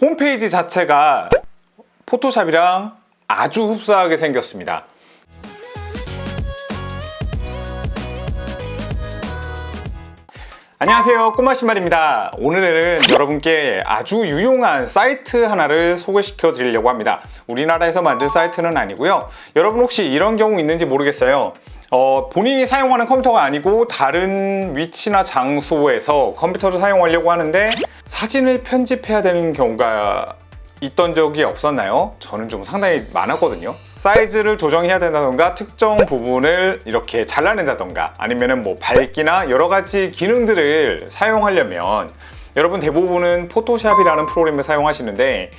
홈페이지 자체가 포토샵이랑 아주 흡사하게 생겼습니다. 안녕하세요. 꼬마 신발입니다. 오늘은 여러분께 아주 유용한 사이트 하나를 소개시켜 드리려고 합니다. 우리나라에서 만든 사이트는 아니고요. 여러분 혹시 이런 경우 있는지 모르겠어요 어, 본인이 사용하는 컴퓨터가 아니고 다른 위치나 장소에서 컴퓨터를 사용하려고 하는데 사진을 편집해야 되는 경우가 있던 적이 없었나요? 저는 좀 상당히 많았거든요. 사이즈를 조정해야 된다던가 특정 부분을 이렇게 잘라낸다던가 아니면은 뭐 밝기나 여러 가지 기능들을 사용하려면 여러분 대부분은 포토샵이라는 프로그램을 사용하시는데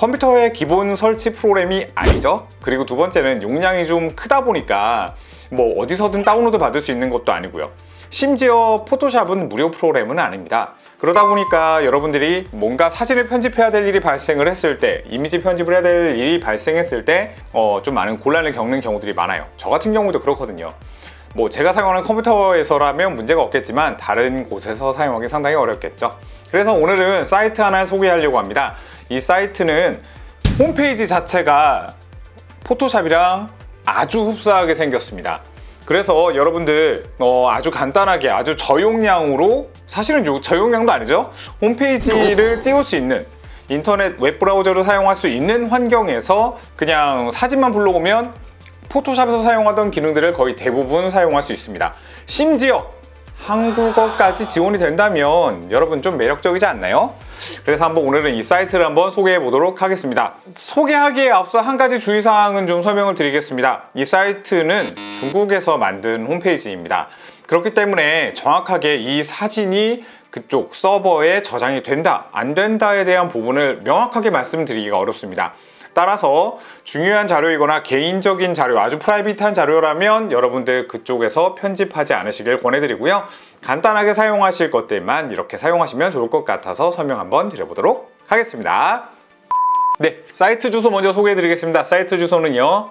컴퓨터의 기본 설치 프로그램이 아니죠. 그리고 두 번째는 용량이 좀 크다 보니까 뭐 어디서든 다운로드 받을 수 있는 것도 아니고요. 심지어 포토샵은 무료 프로그램은 아닙니다. 그러다 보니까 여러분들이 뭔가 사진을 편집해야 될 일이 발생을 했을 때, 이미지 편집을 해야 될 일이 발생했을 때, 어, 좀 많은 곤란을 겪는 경우들이 많아요. 저 같은 경우도 그렇거든요. 뭐 제가 사용하는 컴퓨터에서라면 문제가 없겠지만 다른 곳에서 사용하기 상당히 어렵겠죠. 그래서 오늘은 사이트 하나 소개하려고 합니다. 이 사이트는 홈페이지 자체가 포토샵이랑 아주 흡사하게 생겼습니다. 그래서 여러분들 어, 아주 간단하게 아주 저용량으로 사실은 요 저용량도 아니죠? 홈페이지를 띄울 수 있는 인터넷 웹브라우저를 사용할 수 있는 환경에서 그냥 사진만 불러오면 포토샵에서 사용하던 기능들을 거의 대부분 사용할 수 있습니다. 심지어 한국어까지 지원이 된다면 여러분 좀 매력적이지 않나요? 그래서 한번 오늘은 이 사이트를 한번 소개해 보도록 하겠습니다. 소개하기에 앞서 한 가지 주의사항은 좀 설명을 드리겠습니다. 이 사이트는 중국에서 만든 홈페이지입니다. 그렇기 때문에 정확하게 이 사진이 그쪽 서버에 저장이 된다, 안 된다에 대한 부분을 명확하게 말씀드리기가 어렵습니다. 따라서 중요한 자료이거나 개인적인 자료, 아주 프라이빗한 자료라면 여러분들 그쪽에서 편집하지 않으시길 권해드리고요. 간단하게 사용하실 것들만 이렇게 사용하시면 좋을 것 같아서 설명 한번 드려보도록 하겠습니다. 네, 사이트 주소 먼저 소개해드리겠습니다. 사이트 주소는요.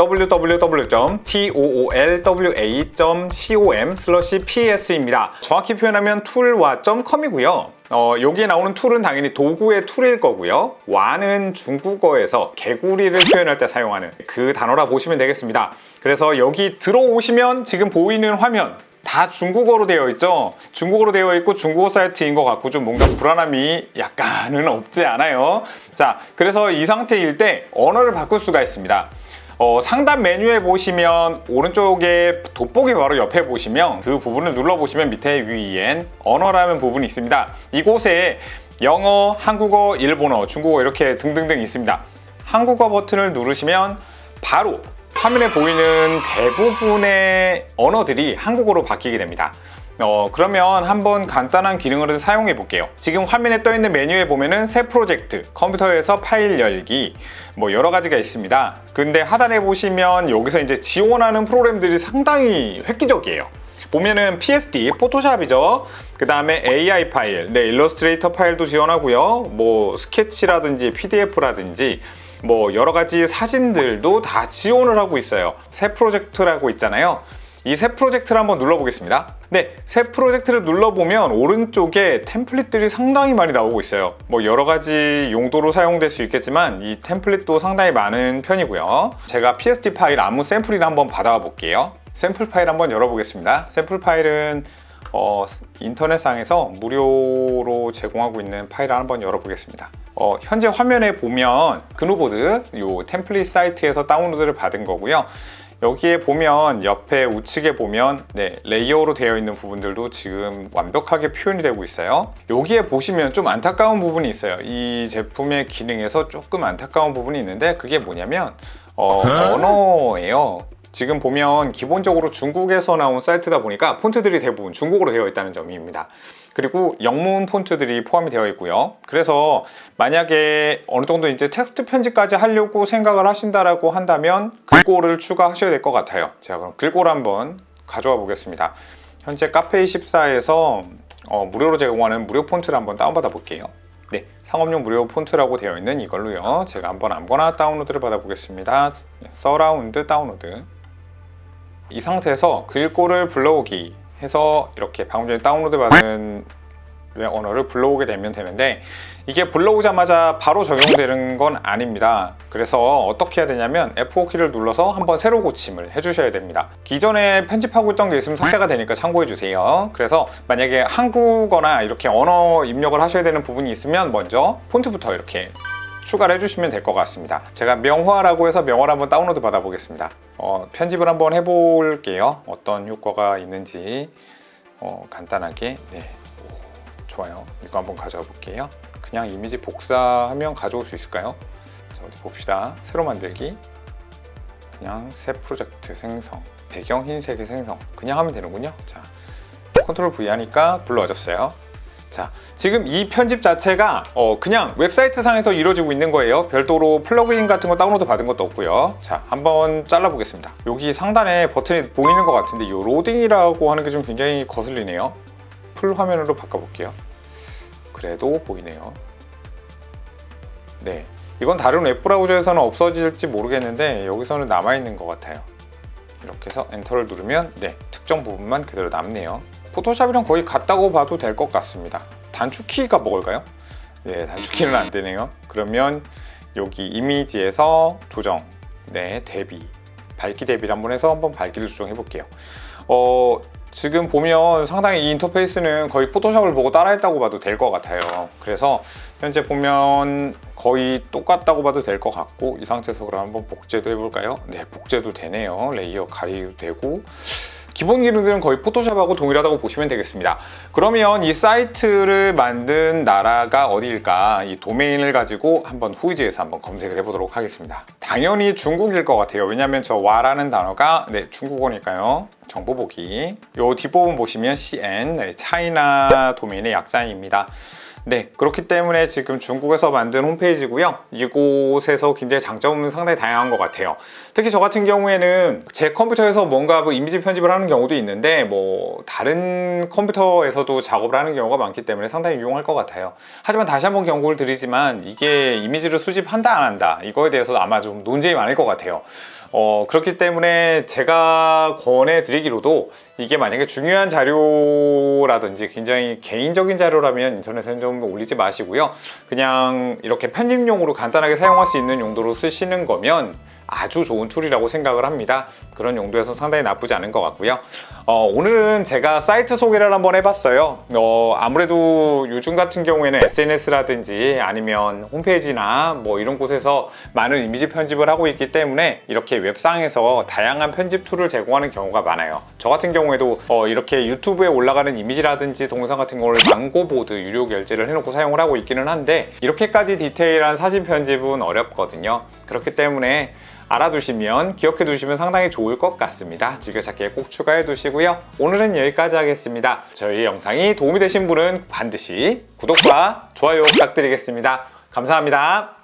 www.toolwa.com/ps입니다. 정확히 표현하면 toolwa.com이고요. 어, 여기에 나오는 툴은 당연히 도구의 툴일 거고요. 와는 중국어에서 개구리를 표현할 때 사용하는 그 단어라 보시면 되겠습니다. 그래서 여기 들어오시면 지금 보이는 화면 다 중국어로 되어 있죠. 중국어로 되어 있고 중국어 사이트인 것 같고 좀 뭔가 불안함이 약간은 없지 않아요. 자, 그래서 이 상태일 때 언어를 바꿀 수가 있습니다. 어, 상단 메뉴에 보시면 오른쪽에 돋보기 바로 옆에 보시면 그 부분을 눌러보시면 밑에 위엔 언어라는 부분이 있습니다. 이곳에 영어, 한국어, 일본어, 중국어 이렇게 등등등 있습니다. 한국어 버튼을 누르시면 바로 화면에 보이는 대부분의 언어들이 한국어로 바뀌게 됩니다. 어, 그러면 한번 간단한 기능을 사용해 볼게요. 지금 화면에 떠 있는 메뉴에 보면은 새 프로젝트, 컴퓨터에서 파일 열기, 뭐 여러 가지가 있습니다. 근데 하단에 보시면 여기서 이제 지원하는 프로그램들이 상당히 획기적이에요. 보면은 PSD, 포토샵이죠. 그 다음에 AI 파일, 네, 일러스트레이터 파일도 지원하고요. 뭐 스케치라든지 PDF라든지 뭐 여러 가지 사진들도 다 지원을 하고 있어요. 새 프로젝트라고 있잖아요. 이 새 프로젝트를 한번 눌러보겠습니다. 네, 새 프로젝트를 눌러보면 오른쪽에 템플릿들이 상당히 많이 나오고 있어요. 뭐 여러 가지 용도로 사용될 수 있겠지만 이 템플릿도 상당히 많은 편이고요. 제가 PSD 파일 아무 샘플이나 한번 받아와 볼게요. 샘플 파일 한번 열어보겠습니다. 샘플 파일은 어, 인터넷상에서 무료로 제공하고 있는 파일을 한번 열어보겠습니다. 어, 현재 화면에 보면 그누보드 요 템플릿 사이트에서 다운로드를 받은 거고요. 여기에 보면 옆에 우측에 보면 네, 레이어로 되어 있는 부분들도 지금 완벽하게 표현이 되고 있어요. 여기에 보시면 좀 안타까운 부분이 있어요. 이 제품의 기능에서 조금 안타까운 부분이 있는데 그게 뭐냐면 어, 언어예요. 지금 보면 기본적으로 중국에서 나온 사이트다 보니까 폰트들이 대부분 중국어로 되어 있다는 점입니다. 그리고 영문 폰트들이 포함이 되어 있고요. 그래서 만약에 어느 정도 이제 텍스트 편집까지 하려고 생각을 하신다라고 한다면 글꼴을 추가하셔야 될 것 같아요. 제가 그럼 글꼴 한번 가져와 보겠습니다. 현재 카페24에서 어, 무료로 제공하는 무료 폰트를 한번 다운받아 볼게요. 네, 상업용 무료 폰트라고 되어 있는 이걸로요. 제가 한번 아무거나 다운로드를 받아보겠습니다. 서라운드 다운로드. 이 상태에서 글꼴을 불러오기 해서 이렇게 방금 전에 다운로드 받은 언어를 불러오게 되면 되는데 이게 불러오자마자 바로 적용되는 건 아닙니다. 그래서 어떻게 해야 되냐면 F5 키를 눌러서 한번 새로 고침을 해주셔야 됩니다. 기존에 편집하고 있던 게 있으면 삭제가 되니까 참고해 주세요. 그래서 만약에 한국어나 이렇게 언어 입력을 하셔야 되는 부분이 있으면 먼저 폰트부터 이렇게 추가를 해주시면 될 것 같습니다. 제가 명화라고 해서 명화를 한번 다운로드 받아보겠습니다. 어, 편집을 한번 해볼게요. 어떤 효과가 있는지 어, 간단하게 네. 오, 좋아요. 이거 한번 가져와 볼게요. 그냥 이미지 복사하면 가져올 수 있을까요? 자, 어디 봅시다. 새로 만들기. 그냥 새 프로젝트 생성. 배경 흰색의 생성. 그냥 하면 되는군요. 자, 컨트롤 V 하니까 불러와졌어요. 자, 지금 이 편집 자체가 어, 그냥 웹사이트 상에서 이루어지고 있는 거예요. 별도로 플러그인 같은 거 다운로드 받은 것도 없고요. 자, 한번 잘라보겠습니다. 여기 상단에 버튼이 보이는 것 같은데 이 로딩이라고 하는 게 좀 굉장히 거슬리네요. 풀 화면으로 바꿔볼게요. 그래도 보이네요. 네, 이건 다른 웹 브라우저에서는 없어질지 모르겠는데 여기서는 남아있는 것 같아요. 이렇게 해서 엔터를 누르면 네, 특정 부분만 그대로 남네요. 포토샵이랑 거의 같다고 봐도 될 것 같습니다. 단축키가 뭘까요? 네, 단축키는 안 되네요. 그러면 여기 이미지에서 조정, 네, 대비, 밝기 대비를 한번 해서 한번 밝기를 조정해 볼게요. 어, 지금 보면 상당히 이 인터페이스는 거의 포토샵을 보고 따라했다고 봐도 될 것 같아요. 그래서 현재 보면 거의 똑같다고 봐도 될 것 같고 이 상태에서 그럼 한번 복제도 해볼까요? 네, 복제도 되네요. 레이어 가리도 되고 기본 기능들은 거의 포토샵하고 동일하다고 보시면 되겠습니다. 그러면 이 사이트를 만든 나라가 어디일까? 이 도메인을 가지고 한번 후이지에서 한번 검색을 해보도록 하겠습니다. 당연히 중국일 것 같아요. 왜냐하면 저 와라는 단어가 네 중국어니까요. 정보 보기. 요 뒷부분 보시면 CN, 네, 차이나 도메인의 약자입니다. 네, 그렇기 때문에 지금 중국에서 만든 홈페이지고요. 이곳에서 굉장히 장점은 상당히 다양한 것 같아요. 특히 저 같은 경우에는 제 컴퓨터에서 뭔가 뭐 이미지 편집을 하는 경우도 있는데 뭐 다른 컴퓨터에서도 작업을 하는 경우가 많기 때문에 상당히 유용할 것 같아요. 하지만 다시 한번 경고를 드리지만 이게 이미지를 수집한다 안 한다 이거에 대해서 아마 좀 논쟁이 많을 것 같아요. 어, 그렇기 때문에 제가 권해드리기로도 이게 만약에 중요한 자료라든지 굉장히 개인적인 자료라면 인터넷에 좀 올리지 마시고요. 그냥 이렇게 편집용으로 간단하게 사용할 수 있는 용도로 쓰시는 거면 아주 좋은 툴이라고 생각을 합니다. 그런 용도에서 상당히 나쁘지 않은 것 같고요. 어, 오늘은 제가 사이트 소개를 한번 해봤어요. 어, 아무래도 요즘 같은 경우에는 SNS라든지 아니면 홈페이지나 뭐 이런 곳에서 많은 이미지 편집을 하고 있기 때문에 이렇게 웹상에서 다양한 편집 툴을 제공하는 경우가 많아요. 저 같은 경우에도 어, 이렇게 유튜브에 올라가는 이미지라든지 동영상 같은 거를 망고보드 유료 결제를 해놓고 사용을 하고 있기는 한데 이렇게까지 디테일한 사진 편집은 어렵거든요. 그렇기 때문에 알아두시면 기억해 두시면 상당히 좋을 것 같습니다. 즐겨찾기에 꼭 추가해 두시고요. 오늘은 여기까지 하겠습니다. 저희 영상이 도움이 되신 분은 반드시 구독과 좋아요 부탁드리겠습니다. 감사합니다.